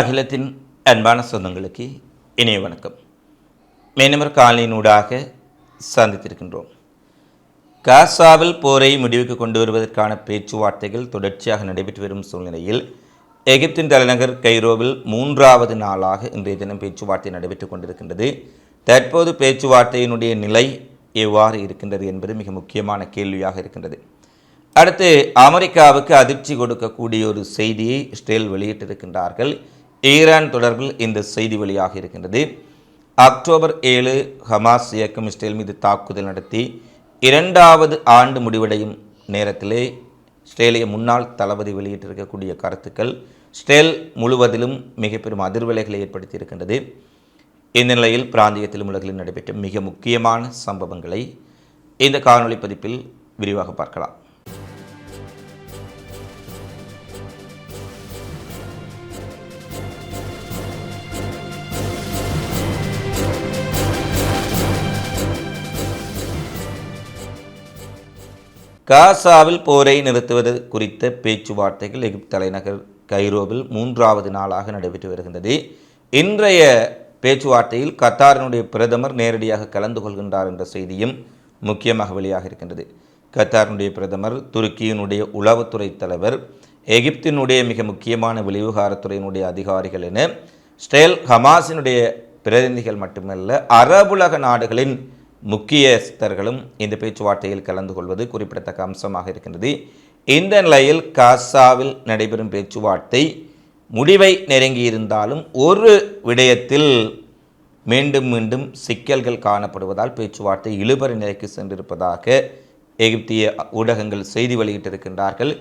அகிலத்தின் அன்பான சொந்தங்களுக்கு இணைய வணக்கம். மேனமர் காலையினூடாக சந்தித்திருக்கின்றோம். காசாவில் போரை முடிவுக்கு கொண்டு வருவதற்கான பேச்சுவார்த்தைகள் தொடர்ச்சியாக நடைபெற்று வரும் சூழ்நிலையில் எகிப்தின் தலைநகர் கைரோவில் மூன்றாவது நாளாக இன்றைய தினம் பேச்சுவார்த்தை நடைபெற்றுக் கொண்டிருக்கின்றது. தற்போது பேச்சுவார்த்தையினுடைய நிலை எவ்வாறு இருக்கின்றது என்பது மிக முக்கியமான கேள்வியாக இருக்கின்றது. அடுத்து அமெரிக்காவுக்கு அதிர்ச்சி கொடுக்கக்கூடிய ஒரு செய்தியை இஸ்ரேல் வெளியிட்டிருக்கின்றார்கள். ஈரான் தொடர்பில் இந்த செய்தி வெளியாக இருக்கின்றது. அக்டோபர் ஏழு ஹமாஸ் இயக்கம் இஸ்ரேல் மீது தாக்குதல் நடத்தி இரண்டாவது ஆண்டு முடிவடையும் நேரத்திலே இஸ்ரேலிய முன்னாள் தளபதி வெளியிட்டிருக்கக்கூடிய கருத்துக்கள் இஸ்ரேல் முழுவதிலும் மிக பெரும் அதிர்வலைகளை ஏற்படுத்தியிருக்கின்றது. இந்த நிலையில் பிராந்தியத்திலும் உலகிலும் நடைபெற்ற மிக முக்கியமான சம்பவங்களை இந்த காணொலி பதிப்பில் விரிவாக பார்க்கலாம். காசாவில் போரை நிறுத்துவது குறித்த பேச்சுவார்த்தைகள் எகிப்து தலைநகர் கைரோவில் மூன்றாவது நாளாக நடைபெற்று வருகின்றது. இன்றைய பேச்சுவார்த்தையில் கத்தாரினுடைய பிரதமர் நேரடியாக கலந்து கொள்கின்றார் என்ற செய்தியும் முக்கியமாக வெளியாக இருக்கின்றது. கத்தாரினுடைய பிரதமர் துருக்கியினுடைய உளவுத்துறை தலைவர் எகிப்தினுடைய மிக முக்கியமான வெளிவிகாரத்துறையினுடைய அதிகாரிகள் என ஸ்டேல் ஹமாஸினுடைய பிரதிநிதிகள் மட்டுமல்ல அரபுலக நாடுகளின் முக்கியஸ்தர்களும் இந்த பேச்சுவார்த்தையில் கலந்து கொள்வது குறிப்பிடத்தக்க அம்சமாக இருக்கின்றது. இந்த நிலையில் காசாவில் நடைபெறும் பேச்சுவார்த்தை முடிவை நெருங்கியிருந்தாலும் ஒரு விடயத்தில் மீண்டும் மீண்டும் சிக்கல்கள் காணப்படுவதால் பேச்சுவார்த்தை இழுபறி நிலைக்கு சென்றிருப்பதாக எகிப்திய ஊடகங்கள் செய்தி வெளியிட்டிருக்கின்றார்கள்.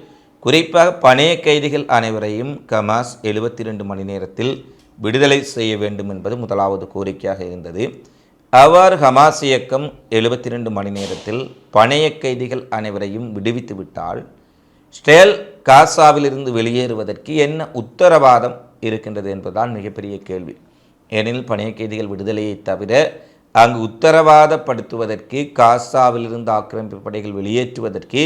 குறிப்பாக பணைய கைதிகள் அனைவரையும் கமாஸ் எழுபத்தி ரெண்டு மணி நேரத்தில் விடுதலை செய்ய வேண்டும் என்பது முதலாவது கோரிக்கையாக இருந்தது. அவர் ஹமாஸ் இயக்கம் எழுபத்தி ரெண்டு மணி நேரத்தில் பணைய கைதிகள் அனைவரையும் விடுவித்து விட்டால் ஸ்டேல் காசாவிலிருந்து வெளியேறுவதற்கு என்ன உத்தரவாதம் இருக்கின்றது என்பதுதான் மிகப்பெரிய கேள்வி. ஏனெனில் பணைய கைதிகள் விடுதலையை தவிர அங்கு உத்தரவாதப்படுத்துவதற்கு காசாவிலிருந்து ஆக்கிரமிப்பு படைகள் வெளியேற்றுவதற்கு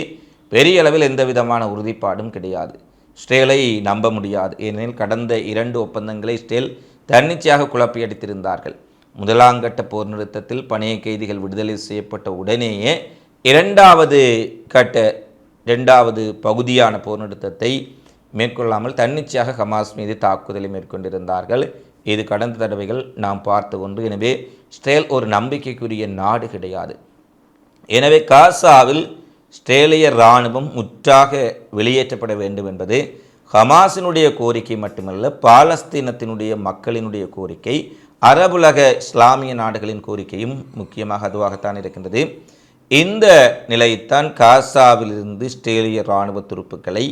பெரிய அளவில் எந்த விதமான உறுதிப்பாடும் கிடையாது. ஸ்டேலை நம்ப முடியாது. ஏனெனில் கடந்த இரண்டு ஒப்பந்தங்களை ஸ்டேல் தன்னிச்சையாக குழப்பியடித்திருந்தார்கள் முதலாங்கட்ட போர் நிறுத்தத்தில் பணைய கைதிகள் விடுதலை செய்யப்பட்ட உடனேயே இரண்டாவது கட்ட இரண்டாவது பகுதியான போர் நிறுத்தத்தை மேற்கொள்ளாமல் தன்னிச்சையாக ஹமாஸ் மீது தாக்குதலை மேற்கொண்டிருந்தார்கள். இது கடந்த தடவைகள் நாம் பார்த்து கொண்டு எனவே ஸ்டேல் ஒரு நம்பிக்கைக்குரிய நாடு கிடையாது. எனவே காசாவில் ஸ்ட்ரேலிய இராணுவம் முற்றாக வெளியேற்றப்பட வேண்டும் என்பது ஹமாஸினுடைய கோரிக்கை மட்டுமல்ல பாலஸ்தீனத்தினுடைய மக்களினுடைய கோரிக்கை. அரபுலக இஸ்லாமிய நாடுகளின் கோரிக்கையும் முக்கியமாக அதுவாகத்தான் இருக்கின்றது. இந்த நிலையைத்தான் காசாவிலிருந்து ஸ்ட்ரேலிய இராணுவ துருப்புக்களை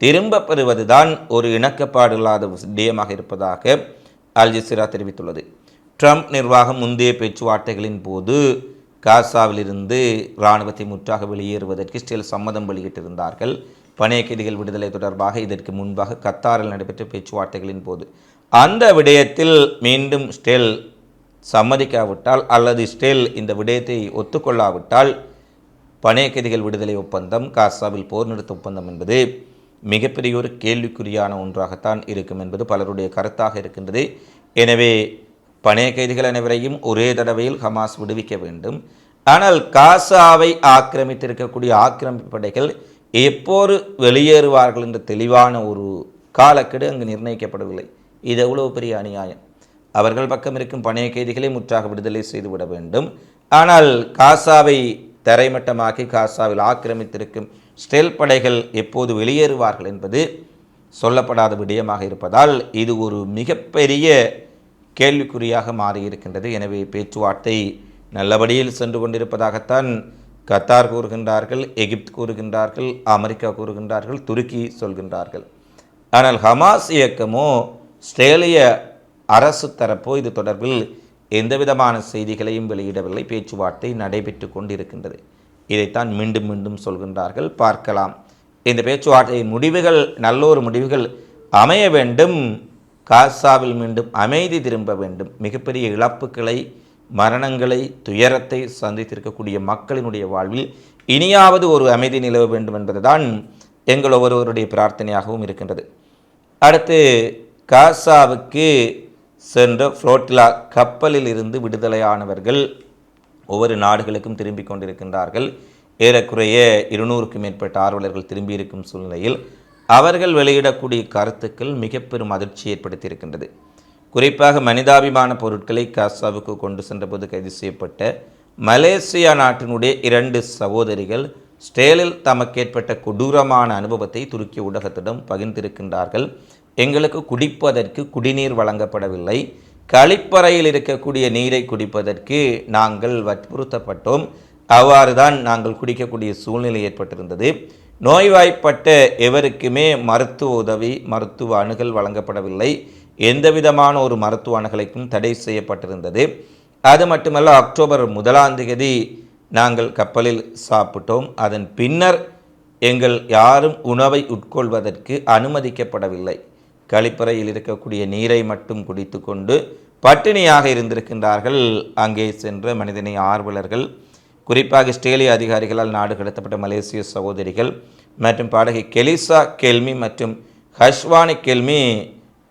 திரும்ப பெறுவதுதான் ஒரு இணக்கப்பாடு இல்லாத விடயமாக இருப்பதாக அல் ஜசீரா தெரிவித்துள்ளது. ட்ரம்ப் நிர்வாகம் முந்தைய பேச்சுவார்த்தைகளின் போது காசாவிலிருந்து இராணுவத்தை முற்றாக வெளியேறுவதற்கு இஸ்ரேல் சம்மதம் வெளியிட்டிருந்தார்கள். பணைய கைதிகள் விடுதலை தொடர்பாக இதற்கு முன்பாக கத்தாரில் நடைபெற்ற பேச்சுவார்த்தைகளின் போது அந்த விடயத்தில் மீண்டும் ஸ்டெல் சம்மதிக்காவிட்டால் அல்லது ஸ்டெல் இந்த விடயத்தை ஒத்துக்கொள்ளாவிட்டால் பணைய கைதிகள் விடுதலை ஒப்பந்தம் காசாவில் போர் நிறுத்த ஒப்பந்தம் என்பது மிகப்பெரிய ஒரு கேள்விக்குறியான ஒன்றாகத்தான் இருக்கும் என்பது பலருடைய கருத்தாக இருக்கின்றது. எனவே பணைய கைதிகள் அனைவரையும் ஒரே தடவையில் ஹமாஸ் விடுவிக்க வேண்டும். ஆனால் காசாவை ஆக்கிரமித்திருக்கக்கூடிய ஆக்கிரமிப்பு படைகள் எப்போது வெளியேறுவார்கள் என்ற தெளிவான ஒரு காலக்கெடு அங்கு நிர்ணயிக்கப்படவில்லை. இது எவ்வளவு பெரிய அநியாயம்? அவர்கள் பக்கம் இருக்கும் பணைய கைதிகளை முற்றாக விடுதலை செய்துவிட வேண்டும். ஆனால் காசாவை தரைமட்டமாக்கி காசாவில் ஆக்கிரமித்திருக்கும் ஸ்டெல் படைகள் எப்போது வெளியேறுவார்கள் என்பது சொல்லப்படாத விடயமாக இருப்பதால் இது ஒரு மிகப்பெரிய கேள்விக்குறியாக மாறியிருக்கின்றது. எனவே பேச்சுவார்த்தை நல்லபடியில் சென்று கொண்டிருப்பதாகத்தான் கத்தார் கூறுகின்றார்கள் எகிப்த் கூறுகின்றார்கள் அமெரிக்கா கூறுகின்றார்கள் துருக்கி சொல்கின்றார்கள். ஆனால் ஹமாஸ் இயக்கமோ ஸ்திரேலிய அரசு தரப்போ இது தொடர்பில் எந்தவிதமான செய்திகளையும் வெளியிடவில்லை. பேச்சுவார்த்தை நடைபெற்று கொண்டிருக்கின்றது. இதைத்தான் மீண்டும் மீண்டும் சொல்கின்றார்கள். பார்க்கலாம். இந்த பேச்சுவார்த்தையின் முடிவுகள் நல்லொரு முடிவுகள் அமைய வேண்டும். காசாவில் மீண்டும் அமைதி திரும்ப வேண்டும். மிகப்பெரிய இழப்புகளை மரணங்களை துயரத்தை சந்தித்திருக்கக்கூடிய மக்களினுடைய வாழ்வில் இனியாவது ஒரு அமைதி நிலவ வேண்டும் என்பதுதான் எங்கள் ஒவ்வொருவருடைய பிரார்த்தனையாகவும் இருக்கின்றது. அடுத்து காசாவுக்கு சென்ற ஃப்ளோட்டிலா கப்பலில் இருந்து விடுதலையானவர்கள் ஒவ்வொரு நாடுகளுக்கும் திரும்பிக் கொண்டிருக்கின்றார்கள். ஏறக்குறைய இருநூறுக்கும் மேற்பட்ட ஆர்வலர்கள் திரும்பியிருக்கும் சூழ்நிலையில் அவர்கள் வெளியிடக்கூடிய கருத்துக்கள் மிக பெரும் அதிர்ச்சி ஏற்படுத்தியிருக்கின்றது. குறிப்பாக மனிதாபிமான பொருட்களை காசாவுக்கு கொண்டு சென்றபோது கைது செய்யப்பட்ட மலேசியா நாட்டினுடைய இரண்டு சகோதரிகள் ஸ்டேலில் தமக்கு ஏற்பட்ட கொடூரமான அனுபவத்தை துருக்கிய ஊடகத்திடம் பகிர்ந்திருக்கின்றார்கள். எங்களுக்கு குடிப்பதற்கு குடிநீர் வழங்கப்படவில்லை. கழிப்பறையில் இருக்கக்கூடிய நீரை குடிப்பதற்கு நாங்கள் வற்புறுத்தப்பட்டோம் அவ்வாறு தான் நாங்கள் குடிக்கக்கூடிய சூழ்நிலை ஏற்பட்டிருந்தது. நோய்வாய்ப்பட்ட எவருக்குமே மருத்துவ உதவி மருத்துவ அணுகல் வழங்கப்படவில்லை. எந்த விதமான ஒரு மருத்துவ அணுகலைக்கும் தடை செய்யப்பட்டிருந்தது. அது மட்டுமல்ல அக்டோபர் முதலாம் தேதி நாங்கள் கப்பலில் சாப்பிட்டோம். அதன் பின்னர் எங்கள் யாரும் உணவை உட்கொள்வதற்கு அனுமதிக்கப்படவில்லை. கழிப்பறையில் இருக்கக்கூடிய நீரை மட்டும் குடித்து கொண்டு பட்டினியாக இருந்திருக்கின்றார்கள். அங்கே சென்ற மனிதனை ஆர்வலர்கள் குறிப்பாக ஸ்டேலிய அதிகாரிகளால் நாடு கடத்தப்பட்ட மலேசிய சகோதரிகள் மற்றும் பாடகி கெலிசா கெல்மி மற்றும் ஹஷ்வானி கெல்மி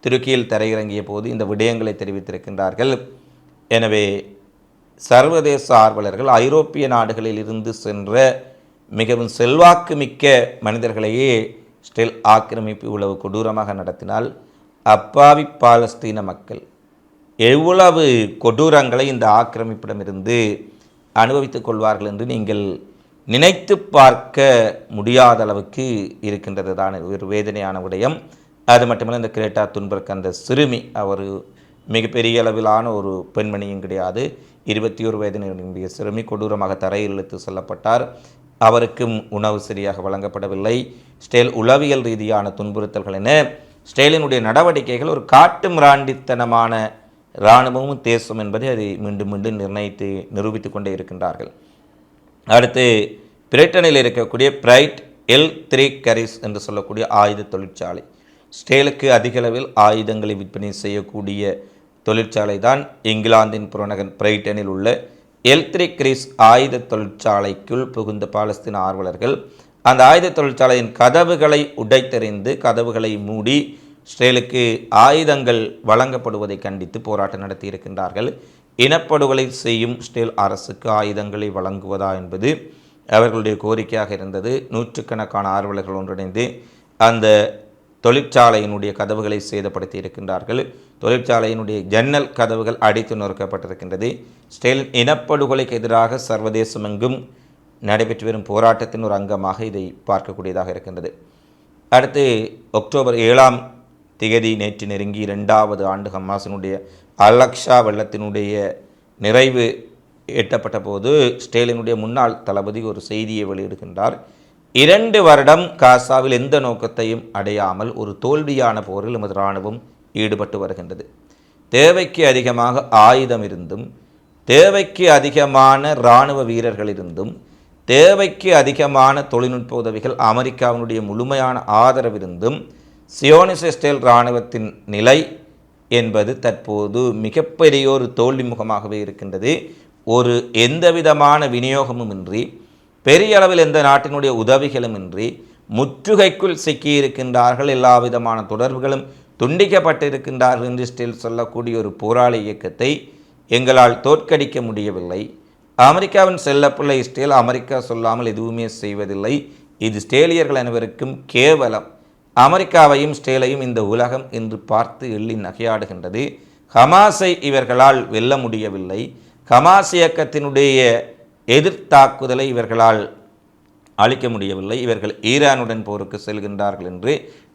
துருக்கியில் தரையிறங்கிய போது இந்த விடயங்களை தெரிவித்திருக்கின்றார்கள். எனவே சர்வதேச ஆர்வலர்கள் ஐரோப்பிய நாடுகளில் இருந்து சென்ற மிகவும் செல்வாக்கு மிக்க மனிதர்களையே ஸ்டில் ஆக்கிரமிப்பு இவ்வளவு கொடூரமாக நடத்தினால் அப்பாவி பாலஸ்தீன மக்கள் எவ்வளவு கொடூரங்களை இந்த ஆக்கிரமிப்பிடமிருந்து அனுபவித்துக் கொள்வார்கள் என்று நீங்கள் நினைத்து பார்க்க முடியாத அளவுக்கு இருக்கின்றது தான். ஒரு வேதனையான விடயம். அது மட்டுமல்ல இந்த கிரேட்டா துன்பர்க் அந்த சிறுமி அவர் மிகப்பெரிய அளவிலான ஒரு பெண்மணியும் கிடையாது. இருபத்தி ஒரு வயதினுடைய சிறுமி கொடூரமாக தரையில் இழுத்து செல்லப்பட்டார். அவருக்கும் உணவு சரியாக வழங்கப்படவில்லை. ஸ்டேல் உளவியல் ரீதியான துன்புறுத்தல்கள் என ஸ்டேலினுடைய நடவடிக்கைகள் ஒரு காட்டு மிராண்டித்தனமான இராணுவமும் தேசம் என்பதை அதை மீண்டும் மீண்டும் நிர்ணயித்து நிரூபித்து கொண்டே இருக்கின்றார்கள். அடுத்து பிரிட்டனில் இருக்கக்கூடிய பிரைட் எல் த்ரீ கரிஸ் என்று சொல்லக்கூடிய ஆயுத தொழிற்சாலை. ஸ்டேலுக்கு அதிகளவில் ஆயுதங்களை விற்பனை செய்யக்கூடிய தொழிற்சாலை தான் இங்கிலாந்தின் புறநகர் பிரைட்டனில் உள்ள எல்த்ரிக் கிரிஸ் ஆயுத தொழிற்சாலைக்குள் புகுந்த பாலஸ்தீன ஆர்வலர்கள் அந்த ஆயுத தொழிற்சாலையின் கதவுகளை உடைத்தெறிந்து கதவுகளை மூடி இஸ்ரேலுக்கு ஆயுதங்கள் வழங்கப்படுவதை கண்டித்து போராட்டம் நடத்தியிருக்கின்றார்கள். இனப்படுகொலை செய்யும் ஸ்டேல் அரசுக்கு ஆயுதங்களை வழங்குவதா என்பது அவர்களுடைய கோரிக்கையாக இருந்தது. நூற்றுக்கணக்கான ஆர்வலர்கள் ஒன்றிணைந்து அந்த தொழிற்சாலையினுடைய கதவுகளை சேதப்படுத்தி இருக்கின்றார்கள் தொழிற்சாலையினுடைய ஜன்னல் கதவுகள் அடித்து நொறுக்கப்பட்டிருக்கின்றது. ஸ்டெலின் இனப்படுகொலைக்கு எதிராக சர்வதேசமெங்கும் நடைபெற்று வரும் போராட்டத்தின் ஒரு அங்கமாக இதை பார்க்கக்கூடியதாக இருக்கின்றது. அடுத்து அக்டோபர் ஏழாம் திகதி நேற்று நெருங்கி இரண்டாவது ஆண்டு ஹமாஸினுடைய அலக்ஷா வெள்ளத்தினுடைய நிறைவு எட்டப்பட்ட போது ஸ்டேலினுடைய முன்னாள் தளபதி ஒரு செய்தியை வெளியிடுகின்றார். இரண்டு வருடம் காசாவில் எந்த நோக்கத்தையும் அடையாமல் ஒரு தோல்வியான போரில் நமது இராணுவம் ஈடுபட்டு வருகின்றது. தேவைக்கு அதிகமாக ஆயுதம் இருந்தும் தேவைக்கு அதிகமான இராணுவ வீரர்கள் இருந்தும் தேவைக்கு அதிகமான தொழில்நுட்ப உதவிகள் அமெரிக்காவினுடைய முழுமையான ஆதரவிருந்தும் சியோனிசெஸ்டேல் இராணுவத்தின் நிலை என்பது தற்போது மிகப்பெரிய ஒரு தோல்வி முகமாகவே இருக்கின்றது. ஒரு எந்தவிதமான விநியோகமும் இன்றி பெரிய அளவில் எந்த நாட்டினுடைய உதவிகளும் இன்றி முற்றுகைக்குள் சிக்கியிருக்கின்றார்கள். எல்லா விதமான தொடர்புகளும் துண்டிக்கப்பட்டிருக்கின்றார்கள் என்று ஸ்டில் சொல்லக்கூடிய ஒரு போராளி இயக்கத்தை எங்களால் தோற்கடிக்க முடியவில்லை. அமெரிக்காவின் செல்லப்புள்ள ஸ்டேல் அமெரிக்கா சொல்லாமல் எதுவுமே செய்வதில்லை. இது ஸ்டேலியர்கள் அனைவருக்கும் கேவலம். அமெரிக்காவையும் ஸ்டேலையும் இந்த உலகம் என்று பார்த்து எள்ளி நகையாடுகின்றது. ஹமாஸை இவர்களால் வெல்ல முடியவில்லை. ஹமாஸ் இயக்கத்தினுடைய எதிர்த்தாக்குதலை இவர்களால் அழிக்க முடியவில்லை. இவர்கள் ஈரானுடன் போருக்கு செல்கின்றார்கள் என்று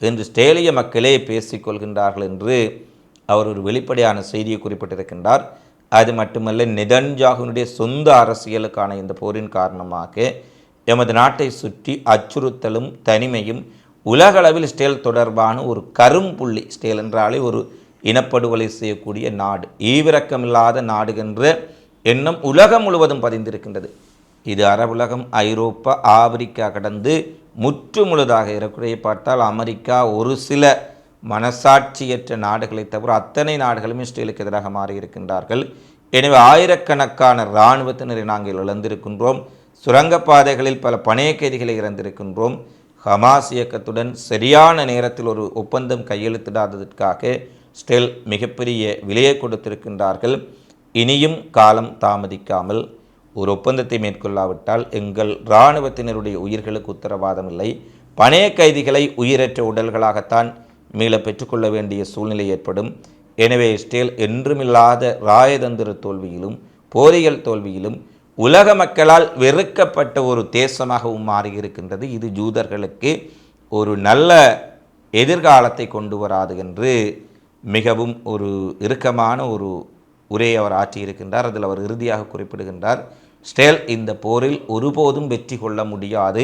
இன்று ஸ்டேலிய மக்களே பேசிக்கொள்கின்றார்கள் என்று அவர் ஒரு வெளிப்படையான செய்தியை குறிப்பிட்டிருக்கின்றார். அது மட்டுமல்ல நிதன்ஜாகுனுடைய சொந்த அரசியலுக்கான இந்த போரின் காரணமாக எமது நாட்டை சுற்றி அச்சுறுத்தலும் தனிமையும் உலகளவில் ஸ்டேல் தொடர்பான ஒரு கரும்புள்ளி ஸ்டேல் என்றாலே ஒரு இனப்படுகொலை செய்யக்கூடிய நாடு ஈவிரக்கமில்லாத நாடு என்ற எண்ணம் உலகம் முழுவதும் பதிந்திருக்கின்றது. இது அரபுலகம் ஐரோப்பா ஆப்பிரிக்கா கடந்து முற்று முழுதாக இறக்குறையை பார்த்தால் அமெரிக்கா ஒரு சில மனசாட்சியற்ற நாடுகளை தவிர அத்தனை நாடுகளும் இஸ்ரேலுக்கு எதிராக மாறியிருக்கின்றார்கள். எனவே ஆயிரக்கணக்கான இராணுவத்தினரை நாங்கள் இழந்திருக்கின்றோம். சுரங்கப்பாதைகளில் பல பணைய கைதிகளை இறந்திருக்கின்றோம். ஹமாஸ் இயக்கத்துடன் சரியான நேரத்தில் ஒரு ஒப்பந்தம் கையெழுத்திடாததற்காக ஸ்டெல் மிகப்பெரிய விலையை கொடுத்திருக்கின்றார்கள். இனியும் காலம் தாமதிக்காமல் ஒரு ஒப்பந்தத்தை மேற்கொள்ளாவிட்டால் எங்கள் இராணுவத்தினருடைய உயிர்களுக்கு உத்தரவாதம் இல்லை பணைய கைதிகளை உயிரற்ற உடல்களாகத்தான் மீள பெற்றுக்கொள்ள வேண்டிய சூழ்நிலை ஏற்படும். எனவே ஸ்டேல் என்றுமில்லாத ராயதந்திர தோல்வியிலும் போரியல் தோல்வியிலும் உலக மக்களால் வெறுக்கப்பட்ட ஒரு தேசமாகவும் மாறியிருக்கின்றது. இது ஜூதர்களுக்கு ஒரு நல்ல எதிர்காலத்தை கொண்டு வராது என்று மிகவும் ஒரு இறுக்கமான ஒரு உரையை அவர் ஆற்றியிருக்கின்றார் அதில் அவர் இறுதியாக குறிப்பிடுகின்றார் ஸ்டேல் இந்த போரில் ஒருபோதும் வெற்றி கொள்ள முடியாது.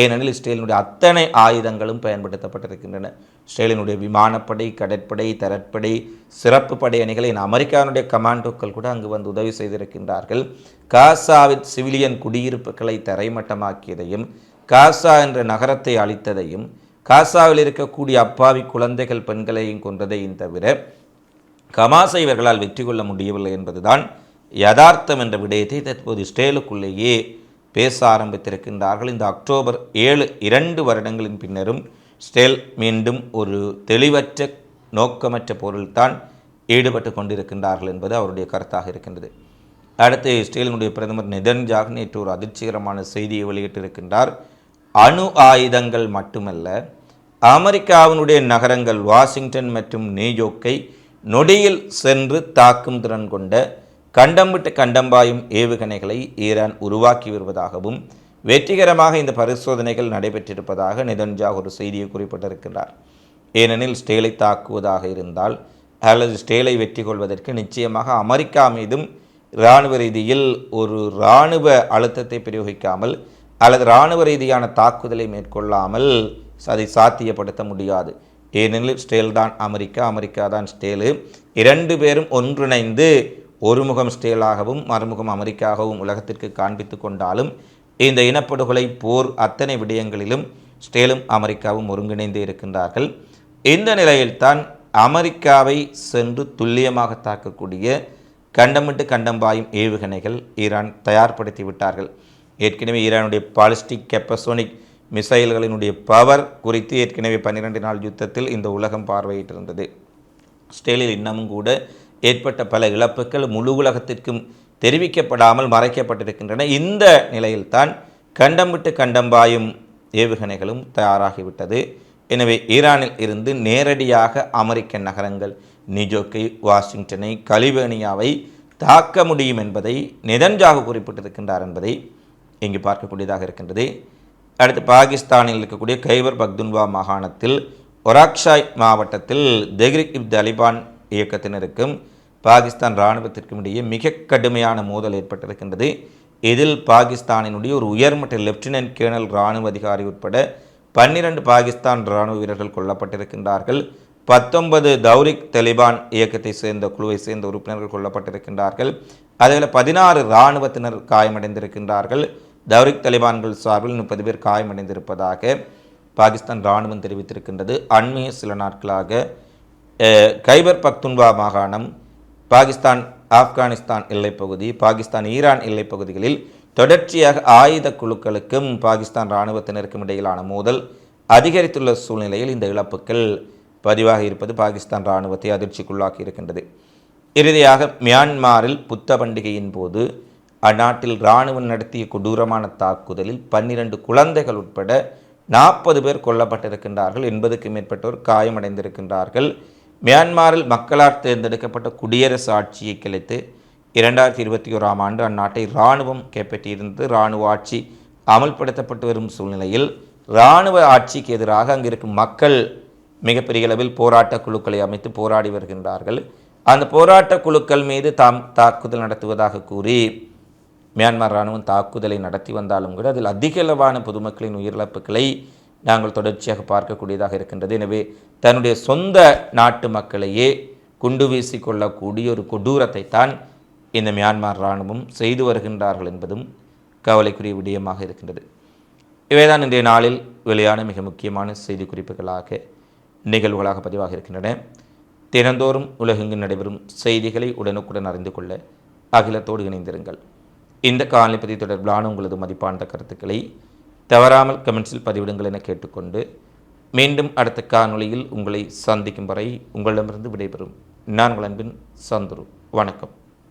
ஏனெனில் இஸ்ரேலினுடைய அத்தனை ஆயுதங்களும் பயன்படுத்தப்பட்டிருக்கின்றன. இஸ்ரேலினுடைய விமானப்படை கடற்படை தரப்படை சிறப்பு படை அணிகளை அமெரிக்காவினுடைய கமாண்டோக்கள் கூட அங்கு வந்து உதவி செய்திருக்கின்றார்கள். காசாவின் சிவிலியன் குடியிருப்புகளை தரைமட்டமாக்கியதையும் காசா என்ற நகரத்தை அழித்ததையும் காசாவில் இருக்கக்கூடிய அப்பாவி குழந்தைகள் பெண்களையும் கொன்றதையும் தவிர கமாசை இவர்களால் வெற்றி கொள்ள முடியவில்லை என்பதுதான் யதார்த்தம் என்ற விடயத்தை தற்போது இஸ்ரேலுக்குள்ளேயே பேச ஆரம்பித்திருக்கின்றார்கள். இந்த அக்டோபர் ஏழு இரண்டு வருடங்களின் பின்னரும் ஸ்டேல் மீண்டும் ஒரு தெளிவற்ற நோக்கமற்ற பொருள்தான் ஈடுபட்டு கொண்டிருக்கின்றார்கள் என்பது அவருடைய கருத்தாக இருக்கின்றது. அடுத்து இஸ்ரேலினுடைய பிரதமர் நிதன்ஜாக் நேற்று ஒரு அதிர்ச்சிகரமான செய்தியை வெளியிட்டிருக்கின்றார். அணு ஆயுதங்கள் மட்டுமல்ல அமெரிக்காவினுடைய நகரங்கள் வாஷிங்டன் மற்றும் நியூயோர்க்கை நொடியில் சென்று தாக்கும் திறன் கொண்ட கண்டம்விட்டு கண்டம்பாயும் ஏவுகணைகளை ஈரான் உருவாக்கி வருவதாகவும் வெற்றிகரமாக இந்த பரிசோதனைகள் நடைபெற்றிருப்பதாக நிதன்ஜா ஒரு செய்தியை குறிப்பிட்டிருக்கிறார். ஏனெனில் ஸ்டேலை தாக்குவதாக இருந்தால் அல்லது ஸ்டேலை வெற்றி கொள்வதற்கு நிச்சயமாக அமெரிக்கா மீதும் இராணுவ ரீதியில் ஒரு இராணுவ அழுத்தத்தை பிரயோகிக்காமல் அல்லது இராணுவ ரீதியான தாக்குதலை மேற்கொள்ளாமல் அதை சாத்தியப்படுத்த முடியாது. ஏனெனில் ஸ்டேல் தான் அமெரிக்கா அமெரிக்கா தான் ஸ்டேலு இரண்டு பேரும் ஒன்றிணைந்து ஒருமுகம் ஸ்டேலாகவும் மறுமுகம் அமெரிக்காகவும் உலகத்திற்கு காண்பித்து கொண்டாலும் இந்த இனப்படுகொலை போர் அத்தனை விடயங்களிலும் ஸ்டேலும் அமெரிக்காவும் ஒருங்கிணைந்து இருக்கின்றார்கள். இந்த நிலையில்தான் அமெரிக்காவை சென்று துல்லியமாக தாக்கக்கூடிய கண்டமிட்டு கண்டம் பாயும் ஏவுகணைகள் ஈரான் தயார்படுத்தி விட்டார்கள். ஏற்கனவே ஈரானுடைய பாலிஸ்டிக் கெப்பசோனிக் மிசைல்களினுடைய பவர் குறித்து ஏற்கனவே பன்னிரெண்டு நாள் யுத்தத்தில் இந்த உலகம் பார்வையிட்டிருந்தது. ஸ்டேலில் இன்னமும் கூட ஏற்பட்ட பல இழப்புகள் முழு உலகத்திற்கும் தெரிவிக்கப்படாமல் மறைக்கப்பட்டிருக்கின்றன. இந்த நிலையில்தான் கண்டம் விட்டு கண்டம் பாயும் ஏவுகணைகளும் தயாராகிவிட்டது. எனவே ஈரானில் இருந்து நேரடியாக அமெரிக்க நகரங்கள் நிஜோக்கை வாஷிங்டனை கலிபேனியாவை தாக்க முடியும் என்பதை நிதன்ஜாக குறிப்பிட்டிருக்கின்றார் என்பதை இங்கு பார்க்கக்கூடியதாக இருக்கின்றது. அடுத்து பாகிஸ்தானில் இருக்கக்கூடிய கைபர் பக்துன்வா மாகாணத்தில் ஒராக்ஷாய் மாவட்டத்தில் தெஹ்ரிக் இப் தலிபான் இயக்கத்தினருக்கும் பாகிஸ்தான் இராணுவத்திற்கும் இடையே மிக கடுமையான மோதல் ஏற்பட்டிருக்கின்றது. இதில் பாகிஸ்தானினுடைய ஒரு உயர்மட்ட லெப்டினன்ட் கேர்னல் இராணுவ அதிகாரி உட்பட பன்னிரண்டு பாகிஸ்தான் இராணுவ வீரர்கள் கொல்லப்பட்டிருக்கின்றார்கள். பத்தொன்பது தௌரிக் தலிபான் இயக்கத்தை சேர்ந்த குழுவை சேர்ந்த உறுப்பினர்கள் கொல்லப்பட்டிருக்கின்றார்கள். அதில் பதினாறு இராணுவத்தினர் காயமடைந்திருக்கின்றார்கள். தௌரிக் தலிபான்கள் சார்பில் முப்பது பேர் காயமடைந்திருப்பதாக பாகிஸ்தான் இராணுவம் தெரிவித்திருக்கின்றது. அண்மைய சில நாட்களாக கைபர் பக்துன்வா மாகாணம் பாகிஸ்தான் ஆப்கானிஸ்தான் எல்லைப்பகுதி பாகிஸ்தான் ஈரான் எல்லைப்பகுதிகளில் தொடர்ச்சியாக ஆயுத குழுக்களுக்கும் பாகிஸ்தான் இராணுவத்தினருக்கும் இடையிலான மோதல் அதிகரித்துள்ள சூழ்நிலையில் இந்த இழப்புகள் பதிவாக இருப்பது பாகிஸ்தான் இராணுவத்தை அதிர்ச்சிக்குள்ளாக்கி இருக்கின்றது இறுதியாக மியான்மாரில் புத்த பண்டிகையின் போது அந்நாட்டில் இராணுவம் நடத்திய கொடூரமான தாக்குதலில் பன்னிரண்டு குழந்தைகள் உட்பட நாற்பது பேர் கொல்லப்பட்டிருக்கின்றார்கள். எண்பதுக்கு மேற்பட்டோர் காயமடைந்திருக்கின்றார்கள். மியான்மாரில் மக்களால் தேர்ந்தெடுக்கப்பட்ட குடியரசு ஆட்சியை கிளைத்து இரண்டாயிரத்தி இருபத்தி ஓராம் ஆண்டு அந்நாட்டை இராணுவம் கைப்பற்றியிருந்து இராணுவ ஆட்சி அமல்படுத்தப்பட்டு வரும் சூழ்நிலையில் இராணுவ ஆட்சிக்கு எதிராக அங்கு இருக்கும் மக்கள் மிகப்பெரிய அளவில் போராட்ட குழுக்களை அமைத்து போராடி வருகின்றார்கள். அந்த போராட்ட குழுக்கள் மீது தாம் தாக்குதல் நடத்துவதாக கூறி மியான்மர் இராணுவம் தாக்குதலை நடத்தி வந்தாலும் கூட அதில் அதிகளவான பொதுமக்களின் உயிரிழப்புகளை நாங்கள் தொடர்ச்சியாக பார்க்கக்கூடியதாக இருக்கின்றது. எனவே தன்னுடைய சொந்த நாட்டு மக்களையே குண்டு வீசி கொள்ளக்கூடிய ஒரு கொடூரத்தை தான் இந்த மியான்மர் இராணுவம் செய்து வருகின்றார்கள் என்பதும் கவலைக்குரிய விடயமாக இருக்கின்றது. இவைதான் இன்றைய நாளில் வெளியான மிக முக்கியமான செய்தி குறிப்புகளாக நிகழ்வுகளாக பதிவாக இருக்கின்றன. தினந்தோறும் உலகெங்கு நடைபெறும் செய்திகளை உடனுக்குடன் அறிந்து கொள்ள அகிலத்தோடு இணைந்திருங்கள். இந்த காலநிலை தொடர்பிலான உங்களது மதிப்பான கருத்துக்களை தவறாமல் கமெண்ட்ஸில் பதிவிடுங்கள் என கேட்டுக்கொண்டு மீண்டும் அடுத்த காணொளியில் உங்களை சந்திக்கும் வரை உங்களிடமிருந்து விடைபெறும். நான் உங்கள் அன்பின் சந்துரு. வணக்கம்.